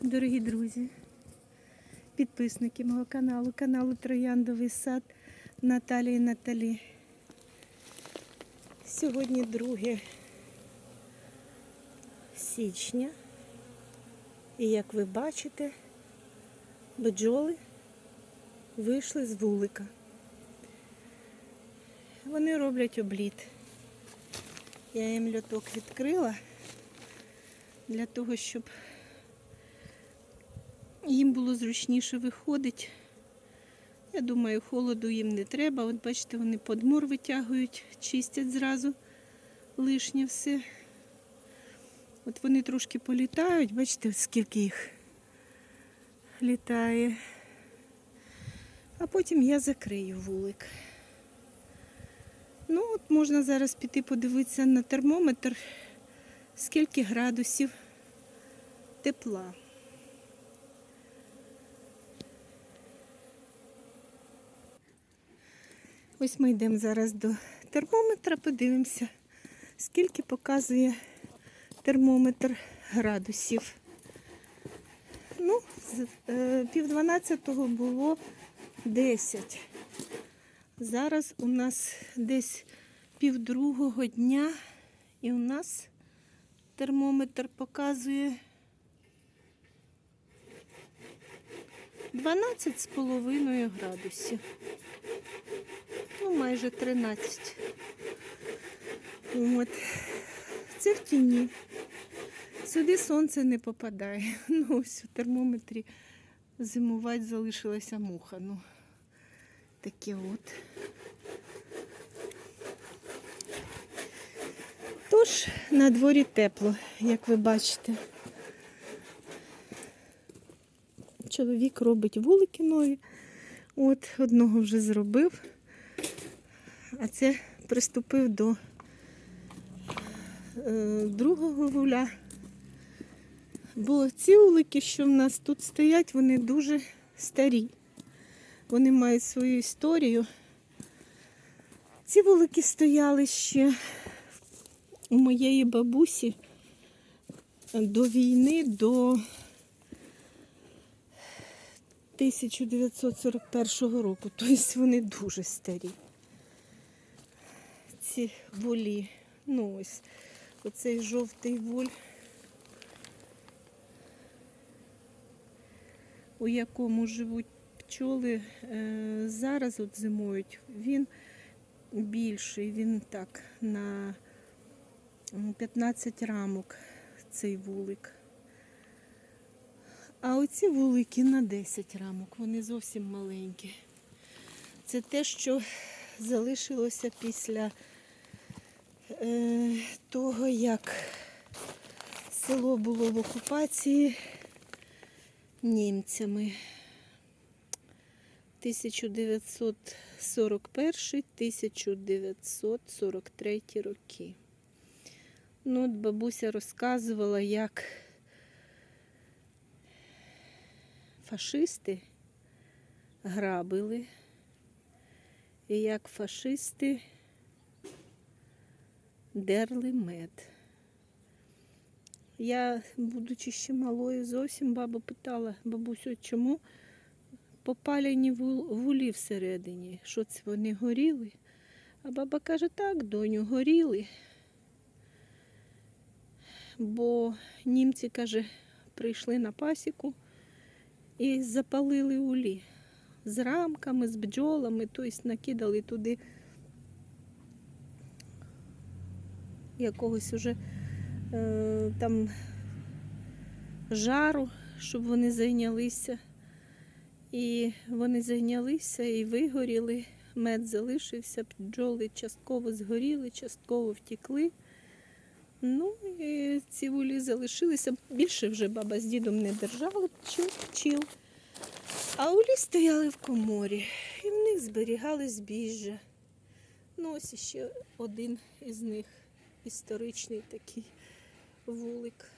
Дорогі друзі, підписники мого каналу, каналу Трояндовий сад Наталії Наталі. Сьогодні 2 січня. І як ви бачите, бджоли вийшли з вулика. Вони роблять обліт. Я їм льоток відкрила для того, щоб їм було зручніше виходить. Я думаю, холоду їм не треба. От бачите, вони подмур витягують, чистять зразу лишнє все. От вони трошки політають, бачите, скільки їх літає. А потім я закрию вулик. Ну, от можна зараз піти подивитися на термометр, скільки градусів тепла. Ось ми йдемо зараз до термометра, подивимося, скільки показує термометр градусів. Ну, з е, пів дванадцятого було 10. Зараз у нас десь пів другого дня, і у нас термометр показує 12 з половиною градусів. Ну, майже 13. От. Це в тіні. Сюди сонце не попадає. Ну, ось у термометрі зимувати залишилася муха. Ну, таке от. Тож на дворі тепло, як ви бачите. Чоловік робить вулики нові. От, одного вже зробив, а це приступив до е, другого вуля. Бо ці вулики, що в нас тут стоять, вони дуже старі. Вони мають свою історію. Ці вулики стояли ще у моєї бабусі до війни, до 1941 року. Тобто вони дуже старі. Ці вулі. Ну ось, оцей жовтий вуль. у якому живуть пчоли, е, зараз от зимують, він більший, він так на 15 рамок цей вулик. А оці вулики на 10 рамок, вони зовсім маленькі. Це те, що залишилося після того, як село було в окупації німцями 1941-1943 роки. Ну, от бабуся розказувала, як фашисти грабили, і як фашисти дерли мед. Я, будучи ще малою, зовсім баба питала бабусю, чому попалені вул- вулі всередині, що це вони горіли. А баба каже, так, доню, горіли. Бо німці, каже, прийшли на пасіку і запалили улі з рамками, з бджолами, тобто накидали туди якогось уже е, там жару, щоб вони зайнялися. І вони зайнялися і вигоріли, мед залишився, бджоли частково згоріли, частково втекли. Ну, і ці вулі залишилися. Більше вже баба з дідом не держали пчіл, пчіл. А улі стояли в коморі, і в них зберігали збіжжя. Ну, ось ще один із них історичний такий вулик.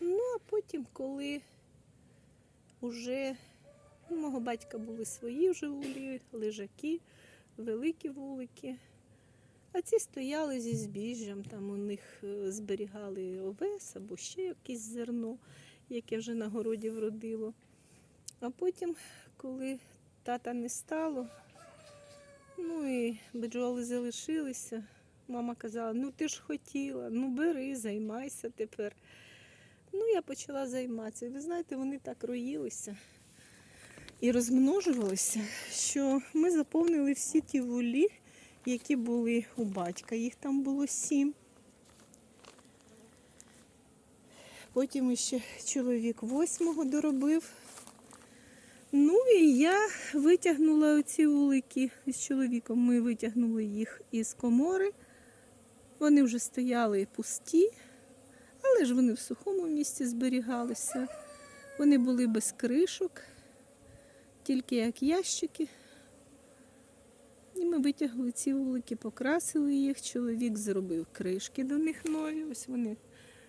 Ну, а потім, коли уже у мого батька були свої вже вулі, лежаки, великі вулики, А ці стояли зі збіжжям, там у них е, зберігали овес або ще якесь зерно, яке вже на городі вродило. А потім, коли тата не стало, ну і бджоли залишилися, мама казала, ну ти ж хотіла, ну бери, займайся тепер. Ну, я почала займатися. Ви знаєте, вони так роїлися і розмножувалися, що ми заповнили всі ті вулі, які були у батька. Їх там було сім. Потім ще чоловік восьмого доробив. Ну і я витягнула оці вулики з чоловіком. Ми витягнули їх із комори. Вони вже стояли пусті, але ж вони в сухому місці зберігалися. Вони були без кришок, тільки як ящики. І ми витягли ці вулики, покрасили їх. Чоловік зробив кришки до них нові. Ось вони,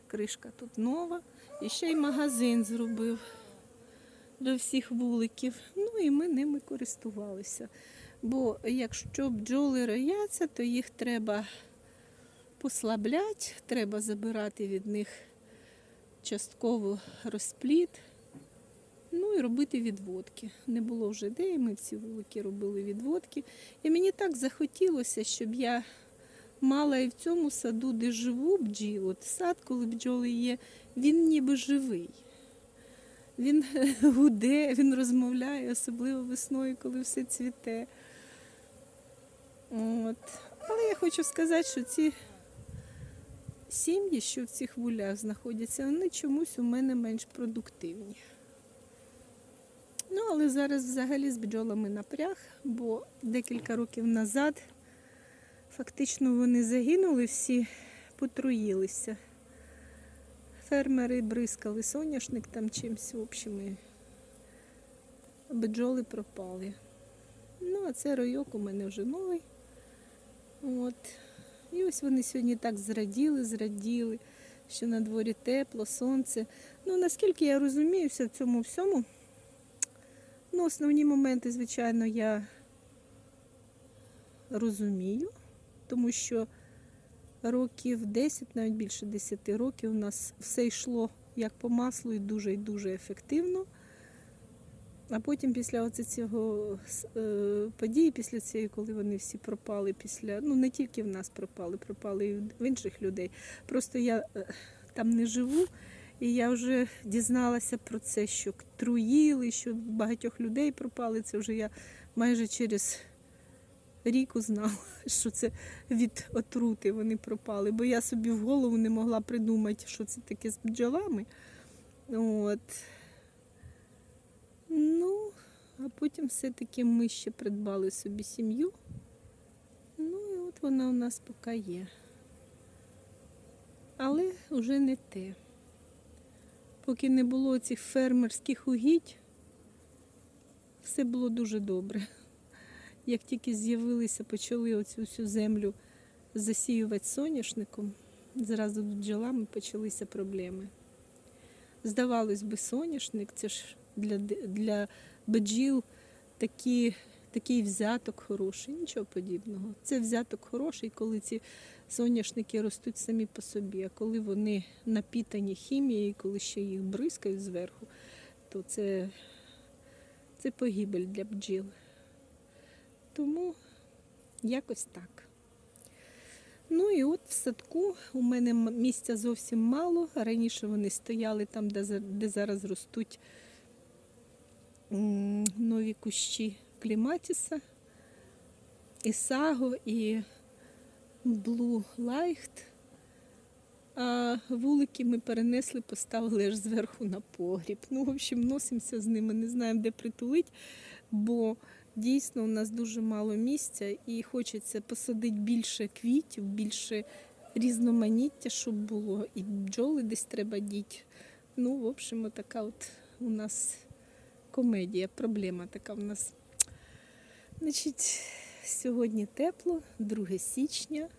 кришка тут нова. І ще й магазин зробив до всіх вуликів. Ну і ми ними користувалися. Бо якщо бджоли рояться, то їх треба послабляти, треба забирати від них частково розпліт. Ну і робити відводки. Не було вже де, і ми всі вулики робили відводки. І мені так захотілося, щоб я мала і в цьому саду, де живу бджіл. От сад, коли бджоли є, він ніби живий. Він гуде, він розмовляє, особливо весною, коли все цвіте. От. Але я хочу сказати, що ці сім'ї, що в цих вулях знаходяться, вони чомусь у мене менш продуктивні. Ну, але зараз взагалі з бджолами напряг, бо декілька років назад фактично вони загинули, всі потруїлися. Фермери бризкали соняшник там чимось, в общем, і бджоли пропали. Ну, а це ройок у мене вже новий. От. І ось вони сьогодні так зраділи, зраділи, що на дворі тепло, сонце. Ну, наскільки я розуміюся в цьому всьому, ну, основні моменти, звичайно, я розумію, тому що років 10, навіть більше 10 років, у нас все йшло як по маслу і дуже і дуже ефективно. А потім після цього е, події, після цієї, коли вони всі пропали, після ну не тільки в нас пропали, пропали і в інших людей. Просто я е, там не живу, і я вже дізналася про це, що труїли, що багатьох людей пропали. Це вже я майже через рік узнала, що це від отрути вони пропали. Бо я собі в голову не могла придумати, що це таке з бджолами. От. Ну, а потім все-таки ми ще придбали собі сім'ю. Ну і от вона у нас поки є. Але вже не те. Поки не було цих фермерських угідь, все було дуже добре. Як тільки з'явилися, почали оцю всю землю засіювати соняшником, зразу з бджолами почалися проблеми. Здавалось би, соняшник це ж для, для бджіл такі, такий взяток хороший, нічого подібного. Це взяток хороший, коли ці соняшники ростуть самі по собі, а коли вони напітані хімією, коли ще їх бризкають зверху, то це, це погибель для бджіл. Тому якось так. Ну і от в садку у мене місця зовсім мало. Раніше вони стояли там, де, зараз ростуть нові кущі кліматіса, і саго, і блу лайхт. А вулики ми перенесли, поставили аж зверху на погріб. Ну, в общем, носимося з ними, не знаємо, де притулити, бо дійсно у нас дуже мало місця і хочеться посадити більше квітів, більше різноманіття, щоб було. І бджоли десь треба діти. Ну, в общем, така от у нас комедія, проблема така в нас. Значить, сьогодні тепло, 2 січня,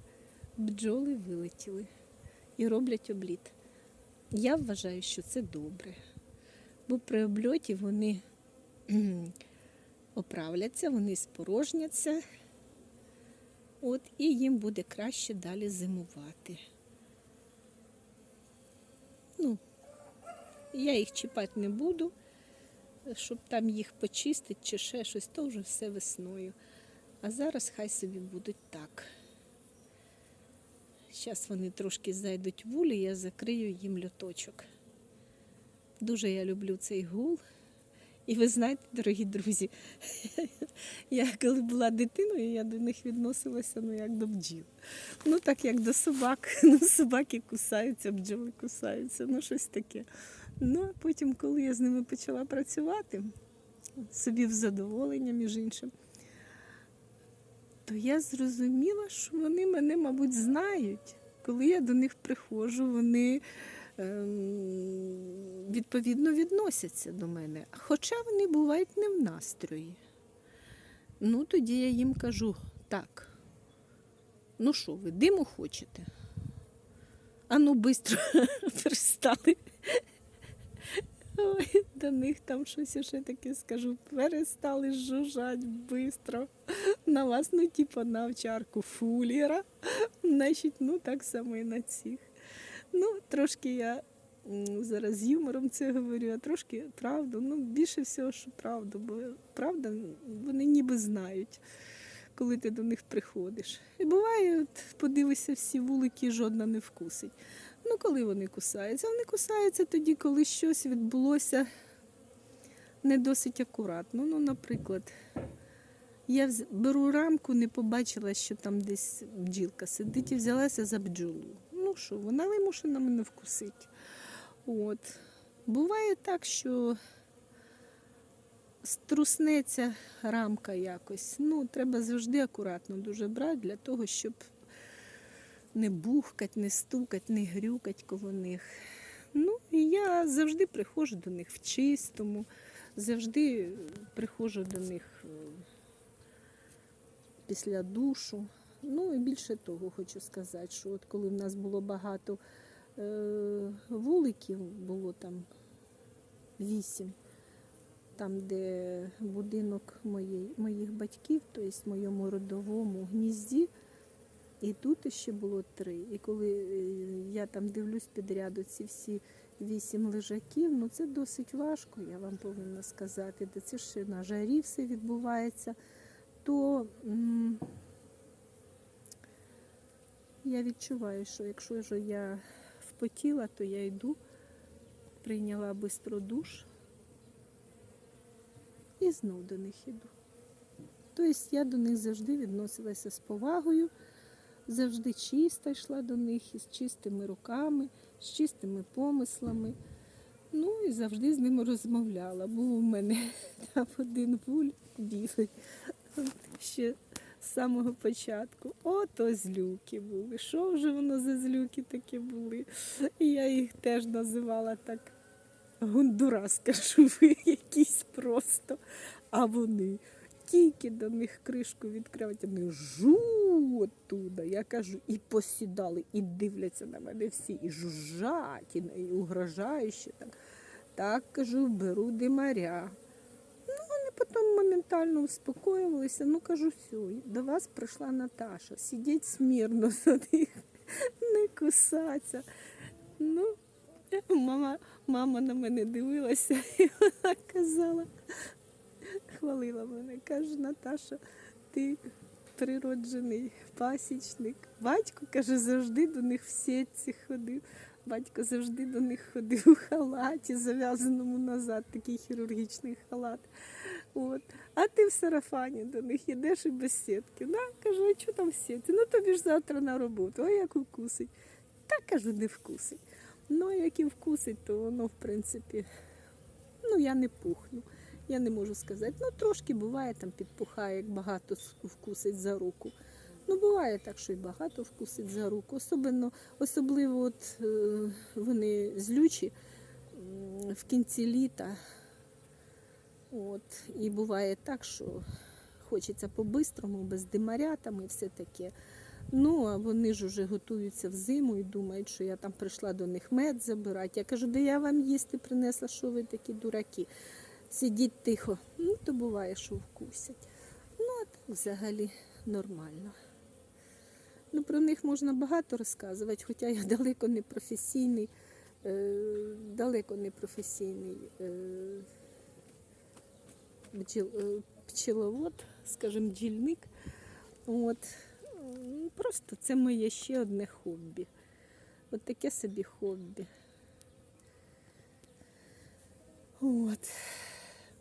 бджоли вилетіли і роблять обліт. Я вважаю, що це добре. Бо при обльоті вони оправляться, вони спорожняться, От, і їм буде краще далі зимувати. Ну, я їх чіпати не буду, щоб там їх почистити чи ще щось, то вже все весною. А зараз хай собі будуть так. Зараз вони трошки зайдуть в улі, я закрию їм льоточок. Дуже я люблю цей гул. І ви знаєте, дорогі друзі, я коли була дитиною, я до них відносилася ну, як до бджіл. Ну, так як до собак. Ну, собаки кусаються, бджоли кусаються, ну щось таке. Ну, а потім, коли я з ними почала працювати, собі в задоволення, між іншим, то я зрозуміла, що вони мене, мабуть, знають. Коли я до них приходжу, вони відповідно відносяться до мене. Хоча вони бувають не в настрої. Ну, тоді я їм кажу, так, ну що ви, диму хочете? А ну, швидко перестали. Ой, до них там щось ще таке скажу. Перестали жужжать швидко. На вас, ну, типу, на овчарку фуліра. Значить, ну так само і на цих. Ну, трошки я зараз з юмором це говорю, а трошки правду. Ну, більше всього, що правду, бо правда, вони ніби знають, коли ти до них приходиш. І буває, от подивишся всі вулики, жодна не вкусить. Ну, коли вони кусаються? Вони кусаються тоді, коли щось відбулося не досить акуратно. Ну, наприклад, я беру рамку, не побачила, що там десь бджілка сидить і взялася за бджолу. Що, вона вимушена мене вкусити. От. Буває так, що струснеться рамка якось. Ну, треба завжди акуратно дуже брати для того, щоб не бухкать, не стукать, не грюкать коло них. Ну, і я завжди приходжу до них в чистому, завжди приходжу до них е, після душу. Ну і більше того, хочу сказати, що от коли в нас було багато е, вуликів, було там вісім, там, де будинок моєї, моїх батьків, тобто в моєму родовому гнізді, і тут ще було три. І коли е, я там дивлюсь підряду ці всі вісім лежаків, ну це досить важко, я вам повинна сказати, де це ще на жарі все відбувається, то м, я відчуваю, що якщо ж я впотіла, то я йду, прийняла бистро душ і знов до них іду. Тобто я до них завжди відносилася з повагою, завжди чиста йшла до них із чистими руками, з чистими помислами. Ну і завжди з ними розмовляла. Був у мене там один вуль білий ще з самого початку. Ото злюки були. Що вже воно за злюки такі були? І я їх теж називала так. Гондура, скажу ви, якісь просто. А вони тільки до них кришку відкривають, вони жу оттуда. Я кажу, і посідали, і дивляться на мене всі, і жужжать, і, і угрожающе так. Так кажу, беру димаря. Потім моментально успокоювалися. Ну, кажу, все, до вас прийшла Наташа. Сидіть смірно за них, не кусаться. Ну, мама, мама на мене дивилася і вона казала, хвалила мене, каже, Наташа, ти природжений пасічник. Батько, каже, завжди до них в сітці ходив. Батько завжди до них ходив у халаті, зав'язаному назад, такий хірургічний халат. От. А ти в сарафані до них йдеш і без сітки. Да? Кажу, а що там в сітці? Ну тобі ж завтра на роботу, а як вкусить? Та кажу, не вкусить. Ну, а як і вкусить, то воно, в принципі, ну я не пухну. Я не можу сказати. Ну, трошки буває, там підпухає, як багато вкусить за руку. Ну, буває так, що й багато вкусить за руку. Особливо, особливо от, е, вони злючі в кінці літа. От, і буває так, що хочеться по-бистрому, без димаря там і все таке. Ну, а вони ж уже готуються в зиму і думають, що я там прийшла до них мед забирати. Я кажу, де я вам їсти принесла, що ви такі дураки. Сидіть тихо. Ну, то буває, що вкусять. Ну, а так взагалі нормально. Ну, про них можна багато розказувати, хоча я далеко не професійний, е, далеко не професійний е, бджіл, е, пчеловод, скажімо, бджільник. От. Просто це моє ще одне хобі. От таке собі хобі. От.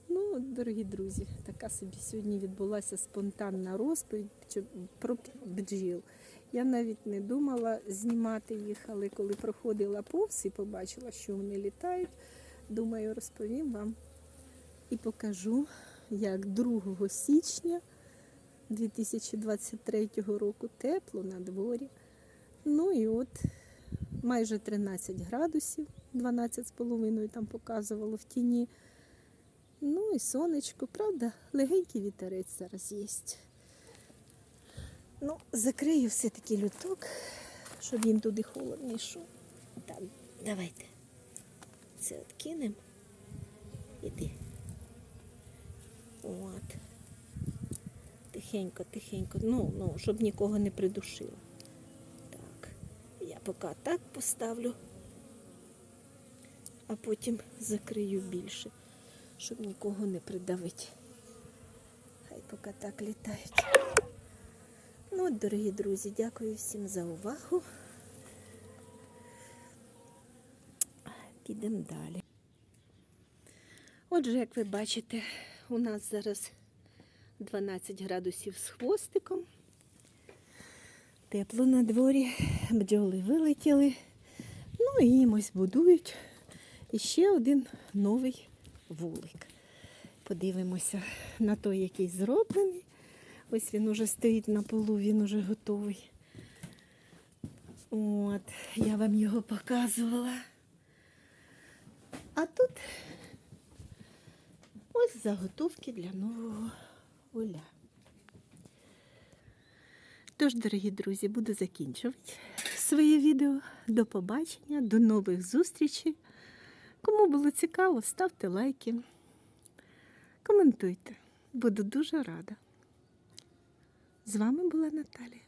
Ну, дорогі друзі, така собі сьогодні відбулася спонтанна розповідь про бджіл. Я навіть не думала знімати їх, але коли проходила повз і побачила, що вони літають, думаю, розповім вам і покажу, як 2 січня 2023 року тепло на дворі. Ну і от майже 13 градусів, 12,5 там показувало в тіні. Ну і сонечко, правда, легенький вітерець зараз є. Ну, закрию все-таки люток, щоб він туди холод не йшов. Так, давайте. Це от кинемо. Іди. От. Тихенько, тихенько. Ну, ну, щоб нікого не придушило. Так. Я поки так поставлю, а потім закрию більше, щоб нікого не придавити. Хай поки так літають. Ну, от, дорогі друзі, дякую всім за увагу. Підемо далі. Отже, як ви бачите, у нас зараз 12 градусів з хвостиком. Тепло на дворі, бджоли вилетіли. Ну і ось будують іще один новий вулик. Подивимося на той, який зроблений. Ось він уже стоїть на полу, він уже готовий. От, я вам його показувала. А тут ось заготовки для нового уля. Тож, дорогі друзі, буду закінчувати своє відео. До побачення, до нових зустрічей. Кому було цікаво, ставте лайки, коментуйте. Буду дуже рада. З вами була Наталія.